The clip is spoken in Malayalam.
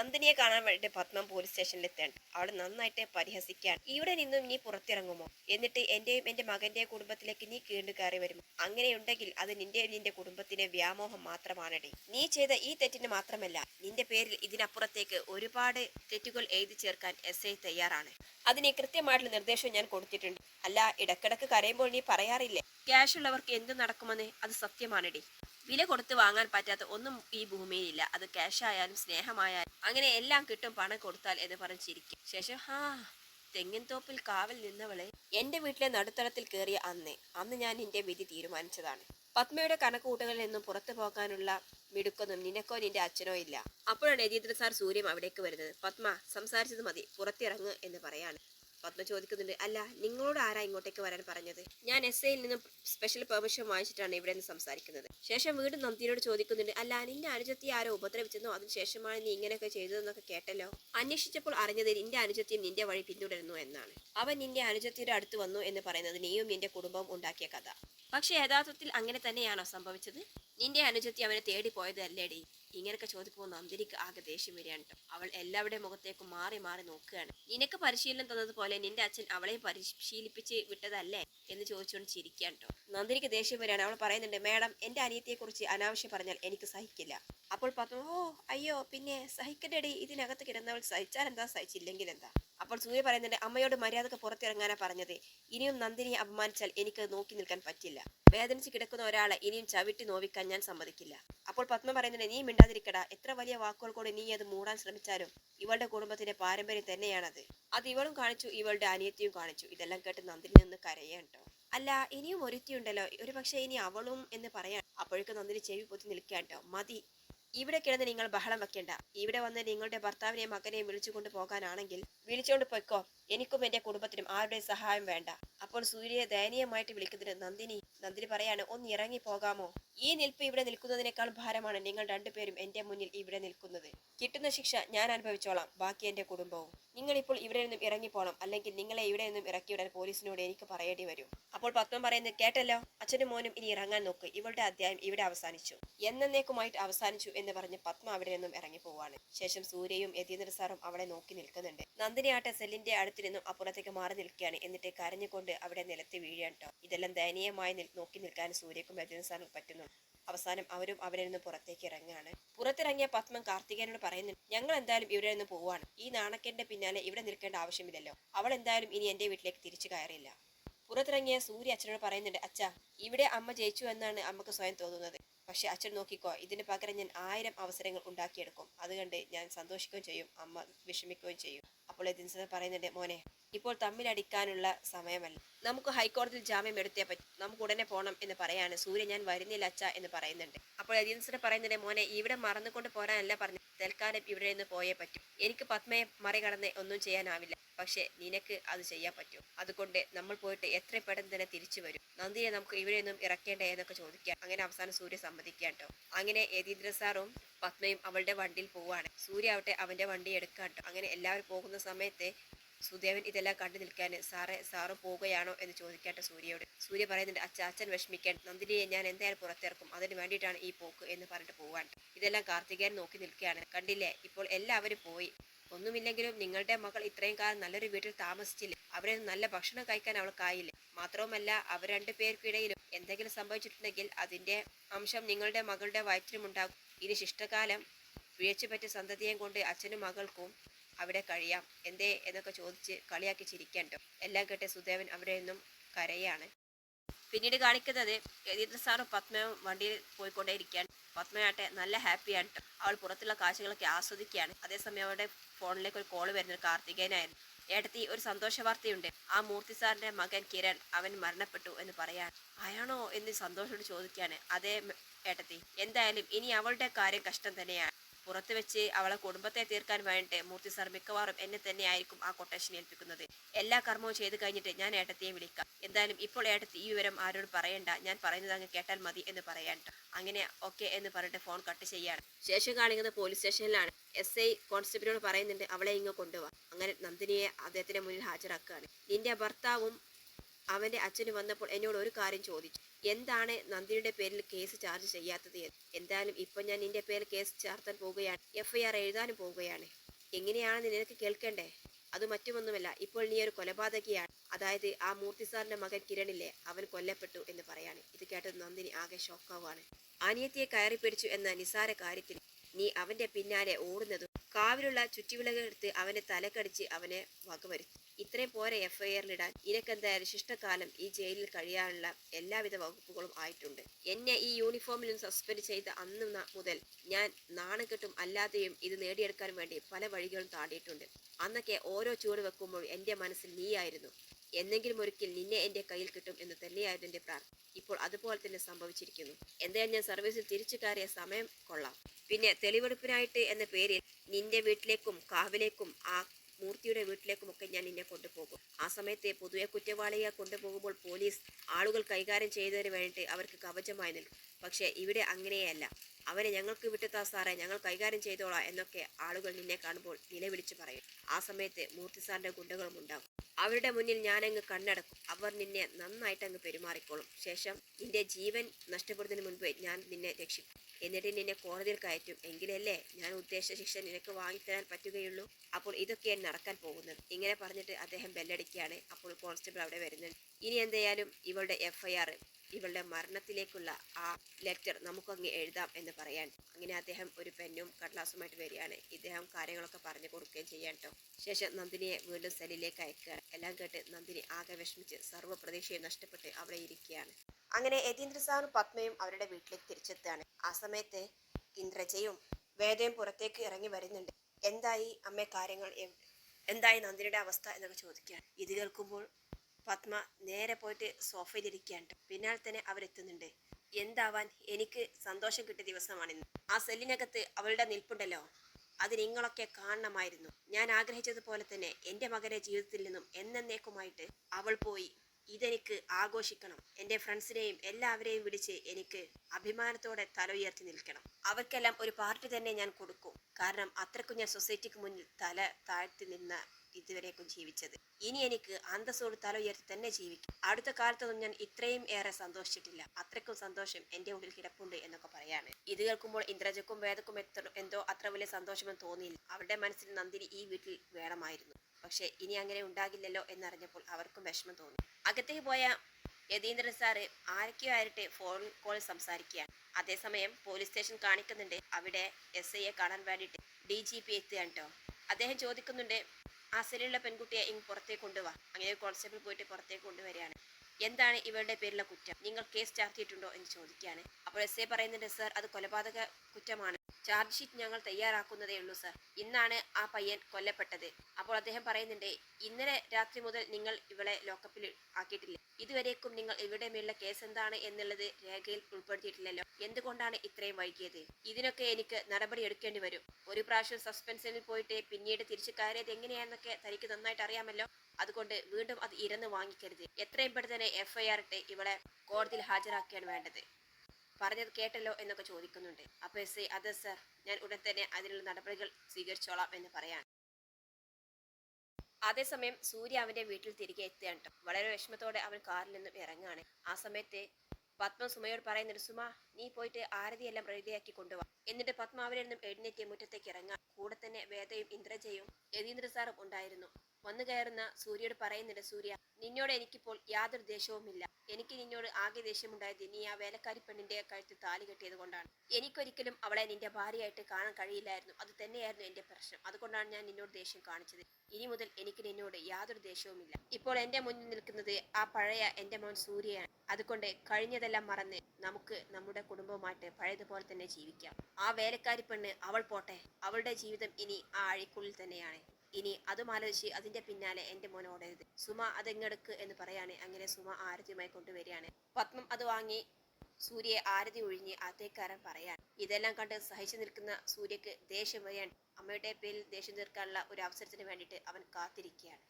നന്ദിനിയെ കാണാൻ വേണ്ടി പത്മം പോലീസ് സ്റ്റേഷനിൽ എത്തേണ്ട അവൾ നന്നായിട്ട് പരിഹസിക്കാൻ ഇവിടെ നിന്നും നീ പുറത്തിറങ്ങുമോ? എന്നിട്ട് എന്റെയും എന്റെ മകന്റെ കുടുംബത്തിലേക്ക് നീ കീണ്ടു കയറി വരുമോ? അങ്ങനെയുണ്ടെങ്കിൽ അത് നിന്റെ നിന്റെ കുടുംബത്തിന്റെ വ്യാമോഹം മാത്രമാണടി. നീ ചെയ്ത ഈ തെറ്റിന് മാത്രമല്ല നിന്റെ പേരിൽ ഇതിനപ്പുറത്തേക്ക് ഒരുപാട് തെറ്റുകൾ എഴുതി ചേർക്കാൻ എസ് ഐ തയ്യാറാണ്. അതിന് കൃത്യമായിട്ടുള്ള നിർദ്ദേശം ഞാൻ കൊടുത്തിട്ടുണ്ട്. അല്ല ഇടക്കിടക്ക് കരയുമ്പോൾ നീ പറയാറില്ലേ? ക്യാഷ് ഉള്ളവർക്ക് എന്ത് നടക്കുമെന്ന്? അത് സത്യമാണടി. വില കൊടുത്ത് വാങ്ങാൻ പറ്റാത്ത ഒന്നും ഈ ഭൂമിയിലില്ല. അത് ക്യാഷായാലും സ്നേഹമായാലും അങ്ങനെ എല്ലാം കിട്ടും പണം കൊടുത്താൽ എന്ന് പറഞ്ഞ് ചിരിക്കും ശേഷം ഹാ തെങ്ങിൻ തോപ്പിൽ കാവൽ നിന്നവളെ എന്റെ വീട്ടിലെ നടുത്തളത്തിൽ കയറിയ അന്ന് അന്ന് ഞാൻ നിന്റെ വിധി തീരുമാനിച്ചതാണ്. പത്മയുടെ കണക്കുകൂട്ടുകളിൽ നിന്നും പുറത്തു പോകാനുള്ള മിടുക്കൊന്നും നിനക്കോ നിന്റെ അച്ഛനോ ഇല്ല. അപ്പോഴാണ് യതീന്ദ്ര സാർ സൂര്യം അവിടേക്ക് വരുന്നത്. പത്മ സംസാരിച്ചത് മതി പുറത്തിറങ്ങ് എന്ന് പറയാണ്. പത്മ ചോദിക്കുന്നുണ്ട്. അല്ല നിങ്ങളോട് ആരാ ഇങ്ങോട്ടേക്ക് വരാൻ പറഞ്ഞത്? ഞാൻ എസ് ഐയിൽ നിന്ന് സ്പെഷ്യൽ പെർമിഷൻ വാങ്ങിച്ചിട്ടാണ് ഇവിടെ നിന്ന് സംസാരിക്കുന്നത്. ശേഷം വീണ്ടും നന്ദിനോട് ചോദിക്കുന്നുണ്ട് അല്ല നിന്റെ അനുജത്തി ആരോ ഉപദ്രവിച്ചെന്നോ? അതിനുശേഷമാണ് നീ ഇങ്ങനെയൊക്കെ ചെയ്തതെന്നൊക്കെ കേട്ടല്ലോ? അന്വേഷിച്ചപ്പോൾ അറിഞ്ഞത് നിന്റെ അനുജത്തിയും നിന്റെ വഴി പിന്തുടരുന്നു എന്നാണ്. അവൻ നിന്റെ അനുജത്തിയുടെ അടുത്ത് വന്നു എന്ന് പറയുന്നത് നീയും നിന്റെ കുടുംബവും ഉണ്ടാക്കിയ കഥ. പക്ഷെ യഥാർത്ഥത്തിൽ അങ്ങനെ തന്നെയാണോ സംഭവിച്ചത്? നിന്റെ അനുജത്തി അവനെ തേടി പോയത് അല്ലേടി ഇങ്ങനെയൊക്കെ ചോദിക്കുമ്പോൾ നന്ദിനിക്ക് ആകെ ദേഷ്യം വരികയാണ്. അവൾ എല്ലാവരുടെയും മുഖത്തേക്കും മാറി മാറി നോക്കുകയാണ്. നിനക്ക് പരിശീലനം തന്നതുപോലെ നിന്റെ അച്ഛൻ അവളെ പരിശീലിപ്പിച്ച് വിട്ടതല്ലേ എന്ന് ചോദിച്ചുകൊണ്ട് ചിരിക്കുകയാണ് കേട്ടോ. നന്ദിനിക്ക് ദേഷ്യം വരികയാണ്. അവൾ പറയുന്നുണ്ട് മേഡം എന്റെ അനിയത്തിയെ കുറിച്ച് അനാവശ്യം പറഞ്ഞാൽ എനിക്ക് സഹിക്കില്ല. അപ്പോൾ പത്മ ഓ അയ്യോ പിന്നെ സഹിക്കണ്ടടി. ഇതിനകത്ത് കിടന്നവൾ സഹിച്ചാൽ എന്താ? സഹിച്ചില്ലെങ്കിൽ എന്താ? അപ്പോൾ സൂര്യ പറയുന്നുണ്ട് അമ്മയോട് മര്യാദയ്ക്ക് പുറത്തിറങ്ങാനാ പറഞ്ഞത്. ഇനിയും നന്ദിനിയെ അപമാനിച്ചാൽ എനിക്ക് നോക്കി നിൽക്കാൻ പറ്റില്ല. വേദനിച്ച് കിടക്കുന്ന ഒരാളെ ഇനിയും ചവിട്ടി നോവിക്കാൻ ഞാൻ സമ്മതിക്കില്ല. അപ്പോൾ പത്മ പറയുന്നുണ്ട് നീ മിണ്ടാതിരിക്കടാ. എത്ര വലിയ വാക്കുകൾ കൂടെ നീ അത് മൂടാൻ ശ്രമിച്ചാലും ഇവളുടെ കുടുംബത്തിന്റെ പാരമ്പര്യം തന്നെയാണത്. അത് ഇവളും കാണിച്ചു ഇവളുടെ അനിയത്തിയും കാണിച്ചു. ഇതെല്ലാം കേട്ട് നന്ദിനി നിന്ന് കരയേണ്ടോ അല്ല ഇനിയും ഒരുത്തിയുണ്ടല്ലോ. ഒരു പക്ഷേ ഇനി അവളും എന്ന് പറയാൻ. അപ്പോഴേക്കും നന്ദിനി ചെവി പൊത്തി നിൽക്കാൻ ട്ടോ മതി ഇവിടെ കിടന്ന് നിങ്ങൾ ബഹളം വെക്കേണ്ട. ഇവിടെ വന്ന് നിങ്ങളുടെ ഭർത്താവിനെയും മകനെയും വിളിച്ചുകൊണ്ട് പോകാനാണെങ്കിൽ വിളിച്ചുകൊണ്ട് പൊയ്ക്കോ. എനിക്കും എന്റെ കുടുംബത്തിനും ആരുടെയും സഹായം വേണ്ട. അപ്പോൾ സൂര്യയെ ദയനീയമായിട്ട് വിളിക്കുന്നതിന് നന്ദിനി നന്ദിനി പറയാണ് ഒന്ന് ഇറങ്ങി പോകാമോ? ഈ നിൽപ്പ് ഇവിടെ നിൽക്കുന്നതിനേക്കാൾ ഭാരമാണ് നിങ്ങൾ രണ്ടുപേരും എന്റെ മുന്നിൽ ഇവിടെ നിൽക്കുന്നത്. കിട്ടുന്ന ശിക്ഷ ഞാൻ അനുഭവിച്ചോളാം ബാക്കി എന്റെ കുടുംബവും. നിങ്ങൾ ഇപ്പോൾ ഇവിടെ നിന്നും ഇറങ്ങിപ്പോണം അല്ലെങ്കിൽ നിങ്ങളെ ഇവിടെ നിന്നും ഇറക്കിവിടാൻ പോലീസിനോട് എനിക്ക് പറയേണ്ടി വരും. അപ്പോൾ പത്മം പറയുന്നത് കേട്ടല്ലോ? അച്ഛനും മോനും ഇനി ഇറങ്ങാൻ നോക്ക്. ഇവളുടെ അധ്യായം ഇവിടെ അവസാനിച്ചു. എന്നേക്കുമായിട്ട് അവസാനിച്ചു എന്ന് പറഞ്ഞ് പത്മ അവിടെ നിന്നും ഇറങ്ങി പോവാണ്. ശേഷം സൂര്യയും യതീന്ദ്ര സാറും അവളെ നോക്കി നിൽക്കുന്നുണ്ട്. നന്ദിനി ആട്ടെ സെല്ലിന്റെ അടുത്ത് നിന്നും അപ്പുറത്തേക്ക് മാറി നിൽക്കുകയാണ്. എന്നിട്ട് കരഞ്ഞുകൊണ്ട് അവിടെ നിലത്ത് വീഴുകയാണ് കേട്ടോ ഇതെല്ലാം ദയനീയമായി നോക്കി നിൽക്കാൻ സൂര്യക്കും രജനി സാറിനും പറ്റുന്നു. അവസാനം അവരും അവിടെ നിന്ന് പുറത്തേക്ക് ഇറങ്ങുകയാണ്. പുറത്തിറങ്ങിയ പത്മം കാർത്തികേയനോട് പറയുന്നുണ്ട് ഞങ്ങൾ എന്തായാലും ഇവിടെ നിന്ന് പോവാണ് ഈ നാണക്കേന്റെ പിന്നാലെ ഇവിടെ നിൽക്കേണ്ട ആവശ്യമില്ലല്ലോ. അവൾ എന്തായാലും ഇനി എന്റെ വീട്ടിലേക്ക് തിരിച്ചു കയറിയില്ല പുറത്തിറങ്ങിയ സൂര്യ അച്ഛനോട് പറയുന്നുണ്ട് അച്ഛാ ഇവിടെ അമ്മ ജയിച്ചു എന്നാണ് അമ്മയ്ക്ക് സ്വയം തോന്നുന്നത്. പക്ഷെ അച്ഛൻ നോക്കിക്കോ ഇതിന് പകരം ഞാൻ ആയിരം അവസരങ്ങൾ ഉണ്ടാക്കിയെടുക്കും. അതുകൊണ്ട് ഞാൻ സന്തോഷിക്കുകയും ചെയ്യും അമ്മ വിഷമിക്കുകയും ചെയ്യും. അപ്പോൾ ഇതിൻസർ പറയുന്നുണ്ട് മോനെ ഇപ്പോൾ തമ്മിലടിക്കാനുള്ള സമയമല്ല. നമുക്ക് ഹൈക്കോടതിയിൽ ജാമ്യം എടുത്തേ പറ്റും. നമുക്ക് ഉടനെ പോകണം എന്ന് പറയാണ് സൂര്യ ഞാൻ വരുന്നില്ല അച്ഛ എന്ന് പറയുന്നുണ്ട്. അപ്പോൾ അധീൻസർ പറയുന്നുണ്ട് മോനെ ഇവിടെ മറന്നുകൊണ്ട് പോരാനല്ല പറഞ്ഞു തൽക്കാലം ഇവിടെ നിന്ന് പോയേ പറ്റും. എനിക്ക് പത്മയെ മറികടന്ന് ഒന്നും ചെയ്യാനാവില്ല. പക്ഷെ നിനക്ക് അത് ചെയ്യാൻ പറ്റും. അതുകൊണ്ട് നമ്മൾ പോയിട്ട് എത്ര പെട്ടെന്ന് തന്നെ തിരിച്ചു വരും. നന്ദിയെ നമുക്ക് ഇവിടെ നിന്നും ഇറക്കേണ്ടേ എന്നൊക്കെ ചോദിക്കാം അങ്ങനെ അവസാനം സൂര്യ സമ്മതിക്കാം കേട്ടോ. അങ്ങനെ യതീന്ദ്ര സാറും പത്മയും അവളുടെ വണ്ടിയിൽ പോവാണ് സൂര്യ ആവട്ടെ അവന്റെ വണ്ടി എടുക്കാട്ടോ അങ്ങനെ എല്ലാവരും പോകുന്ന സമയത്ത് സുദേവൻ ഇതെല്ലാം കണ്ടു നിൽക്കാൻ സാറേ സാറ് പോവുകയാണോ എന്ന് ചോദിക്കട്ടെ സൂര്യയോട്. സൂര്യ പറയുന്നുണ്ട് അച്ഛ അച്ഛൻ വിഷമിക്കാൻ. നന്ദിനിയെ ഞാൻ എന്തായാലും പുറത്തിറക്കും. അതിന് വേണ്ടിയിട്ടാണ് ഈ പോക്ക് എന്ന് പറഞ്ഞിട്ട് പോവാൻ. ഇതെല്ലാം കാർത്തികേയൻ നോക്കി നിൽക്കുകയാണ്. കണ്ടില്ലേ ഇപ്പോൾ എല്ലാവരും പോയി. ഒന്നുമില്ലെങ്കിലും നിങ്ങളുടെ മകൾ ഇത്രയും കാലം നല്ലൊരു വീട്ടിൽ താമസിച്ചില്ല. അവരെ നല്ല ഭക്ഷണം കഴിക്കാൻ അവൾക്കായില്ലേ. മാത്രവുമല്ല അവർ രണ്ടു പേർക്കിടയിലും എന്തെങ്കിലും സംഭവിച്ചിട്ടുണ്ടെങ്കിൽ അതിന്റെ അംശം നിങ്ങളുടെ മകളുടെ വയറ്റിലുമുണ്ടാകും ഇനി ശിഷ്ടകാലം പിഴച്ചുപറ്റിയ സന്തതിയെയും കൊണ്ട് അച്ഛനും മകൾക്കും അവിടെ കഴിയാം. എന്തേ? എന്നൊക്കെ ചോദിച്ച് കളിയാക്കി ചിരിക്കണ്ടോ എല്ലാം കേട്ട് സുദേവൻ അവിടെ നിന്നും കരയാണ്. പിന്നീട് കാണിക്കുന്നത് യതീന്ദ്ര സാറും പത്മയും വണ്ടിയിൽ പോയിക്കൊണ്ടേയിരിക്കുകയാണ് പത്മയാട്ടെ നല്ല ഹാപ്പിയാണ്. അവൾ പുറത്തുള്ള കാഴ്ചകളൊക്കെ ആസ്വദിക്കുകയാണ്. അതേസമയം അവരുടെ ഫോണിലേക്ക് ഒരു കോൾ വരുന്നത് കാർത്തികേനായിരുന്നു ഏട്ടത്തി ഒരു സന്തോഷ വാർത്തയുണ്ട്. ആ മൂർത്തി സാറിന്റെ മകൻ കിരൺ അവൻ മരണപ്പെട്ടു എന്ന് പറയാൻ. അയാണോ എന്ന് സന്തോഷോട് ചോദിക്കുകയാണ്. അതേ ഏട്ടത്തി. എന്തായാലും ഇനി അവളുടെ കാര്യം കഷ്ടം തന്നെയാണ്. പുറത്ത് വെച്ച് അവളെ കുടുംബത്തെ തീർക്കാൻ വേണ്ടി മൂർത്തി സാർ മിക്കവാറും എന്നെ തന്നെ ആയിരിക്കും ആ കൊട്ടേഷൻ ഏൽപ്പിക്കുന്നത്. എല്ലാ കർമ്മവും ചെയ്തു കഴിഞ്ഞിട്ട് ഞാൻ ഏട്ടത്തിയെ വിളിക്കാം. എന്തായാലും ഇപ്പോൾ ഏട്ടത്തി ഈ വിവരം ആരോട് പറയണ്ട. ഞാൻ പറയുന്നത് അങ്ങ് കേട്ടാൽ മതി എന്ന് പറയാൻ അങ്ങനെ ഓക്കെ എന്ന് പറഞ്ഞിട്ട് ഫോൺ കട്ട് ചെയ്യാണ്. ശേഷം കാണിക്കുന്നത് പോലീസ് സ്റ്റേഷനിലാണ് എസ് ഐ കോൺസ്റ്റബിളിനോട് പറയുന്നുണ്ട് അവളെ ഇങ്ങ് കൊണ്ടുപോവാ അങ്ങനെ നന്ദിനിയെ അദ്ദേഹത്തിന്റെ മുന്നിൽ ഹാജരാക്കുകയാണ്. നിന്റെ ഭർത്താവും അവന്റെ അച്ഛന് വന്നപ്പോൾ എന്നോട് ഒരു കാര്യം ചോദിച്ചു. എന്താണ് നന്ദിയുടെ പേരിൽ കേസ് ചാർജ് ചെയ്യാത്തത്. എന്തായാലും ഇപ്പൊ ഞാൻ നിന്റെ പേരിൽ കേസ് ചാർത്താൻ പോവുകയാണ്. എഫ്ഐആർ എഴുതാനും പോവുകയാണ്. എങ്ങനെയാണെന്ന് നിനക്ക് കേൾക്കണ്ടേ? അത് മറ്റുമൊന്നുമല്ല. ഇപ്പോൾ നീ ഒരു കൊലപാതകിയാണ്. അതായത് ആ മൂർത്തി സാറിന്റെ മകൻ കിരണില്ലേ അവൻ കൊല്ലപ്പെട്ടു എന്ന് പറയാണ്. ഇത് കേട്ടത് നന്ദിനി ആകെ ഷോക്കാവാണ് അനിയത്തിയെ കയറി പിടിച്ചു എന്ന നിസാര കാര്യത്തിൽ നീ അവന്റെ പിന്നാലെ ഓടുന്നതും കാവിലുള്ള ചുറ്റുവിളകൾ എടുത്ത് അവനെ തലക്കടിച്ച് അവനെ വകവരുത്തി. ഇത്രയും പോരെ എഫ്ഐആറിലിടാൻ ഇനക്കെന്തായാലും ശിഷ്ടകാലം ഈ ജയിലിൽ കഴിയാനുള്ള എല്ലാവിധ വകുപ്പുകളും ആയിട്ടുണ്ട്. എന്നെ ഈ യൂണിഫോമിൽ നിന്ന് സസ്പെൻഡ് ചെയ്ത അന്ന് മുതൽ ഞാൻ നാണക്കെട്ടും അല്ലാതെയും ഇത് നേടിയെടുക്കാൻ വേണ്ടി പല വഴികളും താണ്ടിയിട്ടുണ്ട്. അന്നൊക്കെ ഓരോ ചുവട് വെക്കുമ്പോൾ എന്റെ മനസ്സിൽ നീയായിരുന്നു. എന്നെങ്കിലും ഒരിക്കൽ നിന്നെ എന്റെ കയ്യിൽ കിട്ടും എന്ന് തന്നെയായിരുന്നു എന്റെ പ്രാർത്ഥന ഇപ്പോൾ അതുപോലെ തന്നെ സംഭവിച്ചിരിക്കുന്നു. എന്തായാലും ഞാൻ സർവീസിൽ തിരിച്ചു കയറിയ സമയം കൊള്ളാം. പിന്നെ തെളിവെടുപ്പിനായിട്ട് എന്ന പേരിൽ നിന്റെ വീട്ടിലേക്കും കാവിലേക്കും ആ മൂർത്തിയുടെ വീട്ടിലേക്കുമൊക്കെ ഞാൻ നിന്നെ കൊണ്ടുപോകും. ആ സമയത്ത് പൊതുവെ കുറ്റവാളിയെ കൊണ്ടുപോകുമ്പോൾ പോലീസ് ആളുകൾ കൈകാര്യം ചെയ്തതിന് വേണ്ടിയിട്ട് അവർക്ക് കവചമായി നിൽക്കും. പക്ഷേ ഇവിടെ അങ്ങനെയല്ല. അവരെ ഞങ്ങൾക്ക് വിട്ടെത്താ സാറേ ഞങ്ങൾ കൈകാര്യം ചെയ്തോളാം എന്നൊക്കെ ആളുകൾ നിന്നെ കാണുമ്പോൾ നിലവിളിച്ച് പറയും. ആ സമയത്ത് മൂർത്തി സാറിന്റെ ഗുണ്ടകളും ഉണ്ടാകും. അവരുടെ മുന്നിൽ ഞാനങ്ങ് കണ്ണടക്കും. അവർ നിന്നെ നന്നായിട്ട് അങ്ങ് പെരുമാറിക്കോളും. ശേഷം നിന്റെ ജീവൻ നഷ്ടപ്പെടുന്നതിന് മുൻപ് ഞാൻ നിന്നെ രക്ഷിക്കും. എന്നിട്ട് നിന്നെ കോടതിയിൽ കയറ്റും. എങ്കിലല്ലേ ഞാൻ ഉദ്ദേശിച്ച ശിക്ഷ നിനക്ക് വാങ്ങിത്തരാൻ പറ്റുകയുള്ളൂ. അപ്പോൾ ഇതൊക്കെയാണ് നടക്കാൻ പോകുന്നത്. ഇങ്ങനെ പറഞ്ഞിട്ട് അദ്ദേഹം ബെല്ലടിക്കുകയാണ്. അപ്പോൾ കോൺസ്റ്റബിൾ അവിടെ വരുന്നുണ്ട്. ഇനി എന്തായാലും ഇവളുടെ എഫ്ഐആർ ഇവളുടെ മരണത്തിലേക്കുള്ള ആ ലെറ്റർ നമുക്കങ്ങ് എഴുതാം എന്ന് പറയാൻ. അങ്ങനെ അദ്ദേഹം ഒരു പെന്നും കടലാസുമായിട്ട് വരികയാണ്. ഇദ്ദേഹം കാര്യങ്ങളൊക്കെ പറഞ്ഞു കൊടുക്കുകയും ചെയ്യാൻ ശേഷം നന്ദിനിയെ വീണ്ടും സെല്ലിലേക്ക് അയക്കുകയാണ്. എല്ലാം കേട്ട് നന്ദിനി ആകെ വിഷമിച്ച് സർവ പ്രതീക്ഷയും നഷ്ടപ്പെട്ട് അവിടെ ഇരിക്കുകയാണ്. അങ്ങനെ യതീന്ദ്ര സാറും പത്മയും അവരുടെ വീട്ടിലേക്ക് തിരിച്ചെത്തുകയാണ്. ആ സമയത്ത് ഇന്ദ്രജയും വേദയും പുറത്തേക്ക് ഇറങ്ങി വരുന്നുണ്ട്. എന്തായി അമ്മേ കാര്യങ്ങൾ? എന്തായി നന്ദിനിയുടെ അവസ്ഥ എന്നൊക്കെ ചോദിക്കുകയാണ്. ഇത് കേൾക്കുമ്പോൾ പത്മ നേരെ പോയിട്ട് സോഫയിലിരിക്കുകയാണ്. പിന്നാലെ തന്നെ അവരെത്തുന്നുണ്ട്. എന്താവാൻ എനിക്ക് സന്തോഷം കിട്ടിയ ദിവസമാണിന്ന് ആ സെല്ലിനകത്ത് അവളുടെ നിൽപ്പുണ്ടല്ലോ. അത് നിങ്ങളൊക്കെ കാണണമായിരുന്നു. ഞാൻ ആഗ്രഹിച്ചതുപോലെ തന്നെ എന്റെ മകനെ ജീവിതത്തിൽ നിന്നും എന്നേക്കുമായിട്ട് അവൾ പോയി ഇതെനിക്ക് ആഘോഷിക്കണം. എന്റെ ഫ്രണ്ട്സിനെയും എല്ലാവരെയും വിളിച്ച് എനിക്ക് അഭിമാനത്തോടെ തല ഉയർത്തി നിൽക്കണം. അവർക്കെല്ലാം ഒരു പാർട്ടി തന്നെ ഞാൻ കൊടുക്കും. കാരണം അത്രക്കും ഞാൻ സൊസൈറ്റിക്ക് മുന്നിൽ തല താഴ്ത്തി നിന്ന ഇതുവരേക്കും ജീവിച്ചത്. ഇനി എനിക്ക് അന്തസ്സോട് തല ഉയർത്തി തന്നെ ജീവിക്കും. അടുത്ത കാലത്തൊന്നും ഞാൻ ഇത്രയും ഏറെ സന്തോഷിച്ചിട്ടില്ല. അത്രയ്ക്കും സന്തോഷം എന്റെ ഉള്ളിൽ കിടപ്പുണ്ട് എന്നൊക്കെ പറയാണ്. ഇത് കേൾക്കുമ്പോൾ ഇന്ദ്രജക്കും വേദക്കും എത്ര എന്തോ അത്ര വലിയ സന്തോഷമെന്ന് തോന്നിയില്ല. അവരുടെ മനസ്സിൽ നന്ദിനി ഈ വീട്ടിൽ വേണമായിരുന്നു. പക്ഷേ ഇനി അങ്ങനെ ഉണ്ടാകില്ലല്ലോ എന്നറിഞ്ഞപ്പോൾ അവർക്കും വിഷമം തോന്നി. അകത്തേക്ക് പോയ യതീന്ദ്രൻ സാറ് ആരൊക്കെയോ ആയിട്ട് ഫോൺ കോൾ സംസാരിക്കുകയാണ്. അതേസമയം പോലീസ് സ്റ്റേഷൻ കാണിക്കുന്നുണ്ട്. അവിടെ എസ് ഐയെ കാണാൻ വേണ്ടിയിട്ട് ഡി ജി പി എത്തുകയാണ് കേട്ടോ അദ്ദേഹം ചോദിക്കുന്നുണ്ട് ആ സെല്ലുള്ള പെൺകുട്ടിയെ ഇങ്ങ് പുറത്തേക്ക് കൊണ്ടുവാ. അങ്ങനെ കോൺസ്റ്റബിൾ പോയിട്ട് പുറത്തേക്ക് കൊണ്ടുവരികയാണ്. എന്താണ് ഇവരുടെ പേരിലുള്ള കുറ്റം? നിങ്ങൾ കേസ് ചാർത്തിയിട്ടുണ്ടോ എന്ന് ചോദിക്കുകയാണ്. അപ്പോൾ എസ് ഐ പറയുന്നുണ്ട് സർ അത് കൊലപാതക കുറ്റമാണ്. ചാർജ് ഷീറ്റ് ഞങ്ങൾ തയ്യാറാക്കുന്നതേ ഉള്ളൂ സർ ഇന്നാണ് ആ പയ്യൻ കൊല്ലപ്പെട്ടത്. അപ്പോൾ അദ്ദേഹം പറയുന്നുണ്ട് ഇന്നലെ രാത്രി മുതൽ നിങ്ങൾ ഇവളെ ലോക്കപ്പിൽ ആക്കിയിട്ടില്ല. ഇതുവരേക്കും നിങ്ങൾ ഇവരുടെ മേലുള്ള കേസ് എന്താണ് എന്നുള്ളത് രേഖയിൽ ഉൾപ്പെടുത്തിയിട്ടില്ലല്ലോ. എന്തുകൊണ്ടാണ് ഇത്രയും വൈകിയത്? ഇതിനൊക്കെ എനിക്ക് നടപടി എടുക്കേണ്ടി വരും. ഒരു പ്രാവശ്യം സസ്പെൻഷനിൽ പോയിട്ട് പിന്നീട് തിരിച്ചു കയറിയത് എങ്ങനെയാണെന്നൊക്കെ തനിക്ക് നന്നായിട്ട് അറിയാമല്ലോ. അതുകൊണ്ട് വീണ്ടും അത് ഇരന്ന് വാങ്ങിക്കരുത്. എത്രയും പെട്ടെന്ന് എഫ്ഐആർ ഇട്ട് ഇവളെ കോടതിയിൽ ഹാജരാക്കുകയാണ് വേണ്ടത്. പറഞ്ഞത് കേട്ടല്ലോ എന്നൊക്കെ ചോദിക്കുന്നുണ്ട്. അപ്പോൾ എസ് ഐ അതെ സർ ഞാൻ ഉടൻ തന്നെ അതിനുള്ള നടപടികൾ സ്വീകരിച്ചോളാം എന്ന് പറയാൻ അതേസമയം സൂര്യ അവന്റെ വീട്ടിൽ തിരികെ എത്തുകയാണ് കേട്ടോ. വളരെ വിഷമത്തോടെ അവൻ കാറിൽ നിന്നും ഇറങ്ങാണ് ആ സമയത്ത് പത്മ സുമയോട് പറയുന്നുണ്ട് സുമ നീ പോയിട്ട് ആരതിയെല്ലാം റെഡിയാക്കി കൊണ്ടുപോവാ എന്നിട്ട് പത്മ നിന്നും എഴുന്നേറ്റ് മുറ്റത്തേക്ക് ഇറങ്ങാൻ കൂടെ തന്നെ വേദയും ഇന്ദ്രജയും യതീന്ദ്ര സാറും ഉണ്ടായിരുന്നു. വന്നു കയറുന്ന സൂര്യയോട് പറയുന്നുണ്ട് സൂര്യ നിന്നോട് എനിക്കിപ്പോൾ യാതൊരു ദേഷ്യവുമില്ല. എനിക്ക് നിന്നോട് ആകെ ദേഷ്യമുണ്ടായത് നീ ആ വേലക്കാരി പെണ്ണിന്റെ കഴുത്തിൽ താലി കെട്ടിയത് കൊണ്ടാണ്. എനിക്കൊരിക്കലും അവളെ നിന്റെ ഭാര്യയായിട്ട് കാണാൻ കഴിയില്ലായിരുന്നു. അത് തന്നെയായിരുന്നു എന്റെ പ്രശ്നം. അതുകൊണ്ടാണ് ഞാൻ നിന്നോട് ദേഷ്യം കാണിച്ചത്. ഇനി മുതൽ എനിക്ക് നിന്നോട് യാതൊരു ദേഷ്യവുമില്ല. ഇപ്പോൾ എന്റെ മുന്നിൽ നിൽക്കുന്നത് ആ പഴയ എന്റെ മോൻ സൂര്യയാണ്. അതുകൊണ്ട് കഴിഞ്ഞതെല്ലാം മറന്ന് നമുക്ക് നമ്മുടെ കുടുംബവുമായിട്ട് പഴയതുപോലെ തന്നെ ജീവിക്കാം. ആ വേലക്കാരി പെണ്ണ് അവൾ പോട്ടെ. അവളുടെ ജീവിതം ഇനി ആ അഴിക്കുള്ളിൽ തന്നെയാണ്. ഇനി അതും ആലോചിച്ച് അതിന്റെ പിന്നാലെ എന്റെ മോൻ ഓടരുത്. സുമ അതെങ്ങെടുക്ക് എന്ന് പറയാണ്. അങ്ങനെ സുമ ആരതിയുമായി കൊണ്ടുവരികയാണ്. പത്മം അത് വാങ്ങി സൂര്യയെ ആരതി ഒഴിഞ്ഞ് അതേക്കാരൻ പറയാൻ ഇതെല്ലാം കണ്ട് സഹിച്ചു നിൽക്കുന്ന സൂര്യക്ക് ദേഷ്യം വരികയാണ്. അമ്മയുടെ പേരിൽ ദേഷ്യം തീർക്കാനുള്ള ഒരു അവസരത്തിന് വേണ്ടിയിട്ട് അവൻ കാത്തിരിക്കുകയാണ്.